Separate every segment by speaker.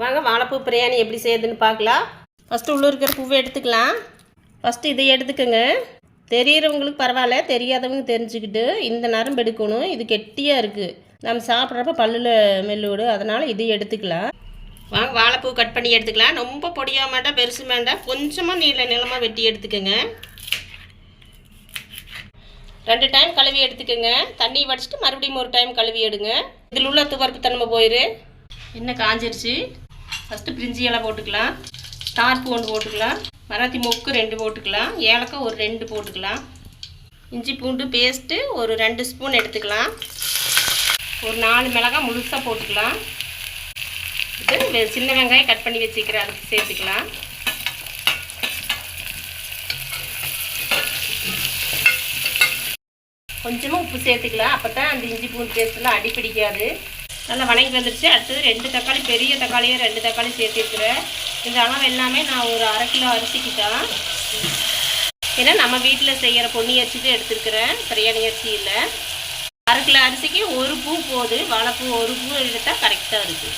Speaker 1: வாங்க வாழைப்பூ பிரியாணி எப்படி செய்யுதுன்னு பார்க்கலாம். ஃபஸ்ட்டு உள்ளே இருக்கிற பூவை எடுத்துக்கலாம். ஃபஸ்ட்டு இதை எடுத்துக்கோங்க. தெரியிறவங்களுக்கு பரவாயில்ல தெரியாதவங்க தெரிஞ்சுக்கிட்டு இந்த நரம்பு எடுக்கணும். இது கெட்டியாக இருக்குது நம்ம சாப்பிட்றப்ப பல்லில் மெல்லுவிடு அதனால் இதை எடுத்துக்கலாம். வாங்க வாழைப்பூ கட் பண்ணி எடுத்துக்கலாம். ரொம்ப பொடியாக மாட்டா பெருசு வேண்டாம் கொஞ்சமாக நீள நிலமாக வெட்டி எடுத்துக்கோங்க. ரெண்டு டைம் கழுவி எடுத்துக்கோங்க. தண்ணி வடிச்சிட்டு மறுபடியும் ஒரு டைம் கழுவி எடுங்க. இதில் உள்ள துவர்ப்பு தன்மை போயிரு. என்ன காஞ்சிருச்சு? ஃபஸ்ட்டு பிரிஞ்சி இலை போட்டுக்கலாம். ஸ்டார் பூண்டு ஒன்று போட்டுக்கலாம். மராத்தி மொக்கு ரெண்டு போட்டுக்கலாம். ஏலக்காய் ஒரு ரெண்டு போட்டுக்கலாம். இஞ்சி பூண்டு பேஸ்ட்டு ஒரு ரெண்டு ஸ்பூன் எடுத்துக்கலாம். ஒரு நாலு மிளகாய் முழுசாக போட்டுக்கலாம். இது சின்ன வெங்காயம் கட் பண்ணி வச்சுக்கிறேன் அதுக்கு சேர்த்துக்கலாம். கொஞ்சமாக உப்பு சேர்த்துக்கலாம். அப்போ தான் அந்த இஞ்சி பூண்டு பேஸ்ட்லாம் அடிப்பிடிக்காது நல்லா வணங்கி வந்துருச்சு. அடுத்தது ரெண்டு தக்காளி பெரிய தக்காளியும் ரெண்டு தக்காளி சேர்த்துருக்குறேன் இந்த அளவு எல்லாமே நான் ஒரு அரை கிலோ அரிசிக்கு தான். ஏன்னா நம்ம வீட்டில் செய்கிற பொன்னி அரிசி தான் எடுத்துருக்குறேன். பிரியாணி அரிசி இல்லை. அரை கிலோ அரிசிக்கு ஒரு பூ போகுது வாழைப்பூ ஒரு பூ எடுத்தால் கரெக்டாக இருக்குது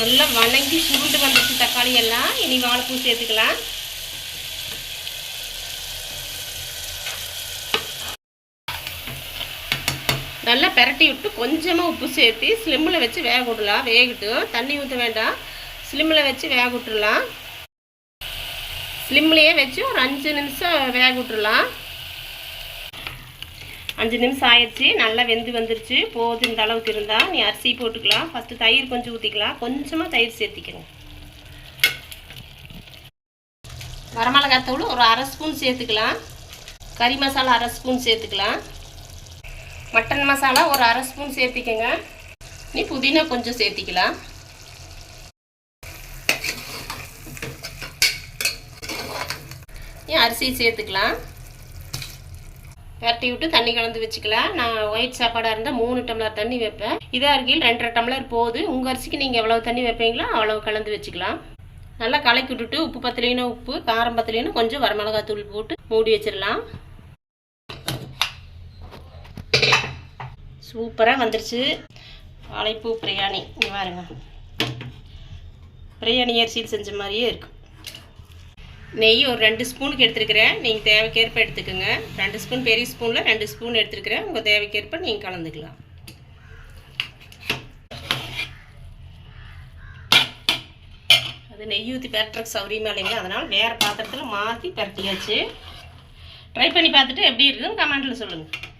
Speaker 1: நல்லா வணங்கி சுருண்டு வந்துருச்சு தக்காளி எல்லாம். இனி வாழைப்பூ சேர்த்துக்கலாம். நல்லா பெரட்டி விட்டு கொஞ்சமாக உப்பு சேர்த்து ஸ்லிம்மில் வச்சு வேக விடலாம். வேகட்டும். தண்ணி ஊற்ற வேண்டாம். ஸ்லிம்மில் வச்சு வேக விட்டுடலாம் ஸ்லிம்லேயே வச்சு ஒரு அஞ்சு நிமிஷம் வேக விட்டுடலாம் அஞ்சு நிமிஷம் ஆயிடுச்சு. நல்லா வெந்து வந்துருச்சு. போதும் இந்த அளவுக்கு இருந்தால் நீ அரிசி போட்டுக்கலாம். ஃபஸ்ட்டு தயிர் கொஞ்சம் ஊற்றிக்கலாம் கொஞ்சமாக தயிர் சேர்த்திக்கணும். வரமிளகாத்தூள் ஒரு அரை ஸ்பூன் சேர்த்துக்கலாம். கறி மசாலா அரை ஸ்பூன் சேர்த்துக்கலாம். மட்டன் மசாலா ஒரு அரை ஸ்பூன் சேர்த்திக்கங்க. நீ புதினா கொஞ்சம் சேர்த்திக்கலாம். நீ அரிசி சேர்த்துக்கலாம். பரட்டி விட்டு தண்ணி கலந்து வச்சுக்கலாம். நான் ஒயிட் சாப்பாடாக இருந்தால் மூணு டம்ளர் தண்ணி வைப்பேன். இதாக இருக்கையில் ரெண்டரை டம்ளர் போகுது. உங்கள் அரிசிக்கு நீங்கள் எவ்வளோ தண்ணி வைப்பீங்களோ அவ்வளோ கலந்து வச்சுக்கலாம். நல்லா கலக்கி விட்டுட்டு உப்பு பத்தலைன்னா உப்பு காரம் பத்தலைன்னா கொஞ்சம் வரமிளகாய் தூள் போட்டு மூடி வச்சிடலாம். சூப்பராக வந்துருச்சு. வாழைப்பூ பிரியாணி. இங்கே பாருங்க. பிரியாணி அரிசியில் செஞ்ச மாதிரியே இருக்கும் நெய் ஒரு ரெண்டு ஸ்பூனுக்கு எடுத்துருக்கிறேன். நீங்கள் தேவைக்கேற்ப எடுத்துக்கோங்க. ரெண்டு ஸ்பூன் பெரிய ஸ்பூனில் ரெண்டு ஸ்பூன் எடுத்துருக்கிறேன். உங்கள் தேவைக்கேற்ப நீங்கள் கலந்துக்கலாம். அது நெய் ஊற்றி பெரட்டுறதுக்கு சௌரியமாக இல்லைங்க அதனால் வேறு பாத்திரத்தில் மாற்றி பெரட்டியாச்சு. ட்ரை பண்ணி பார்த்துட்டு எப்படி இருக்குதுன்னு கமெண்ட்டில் சொல்லுங்கள்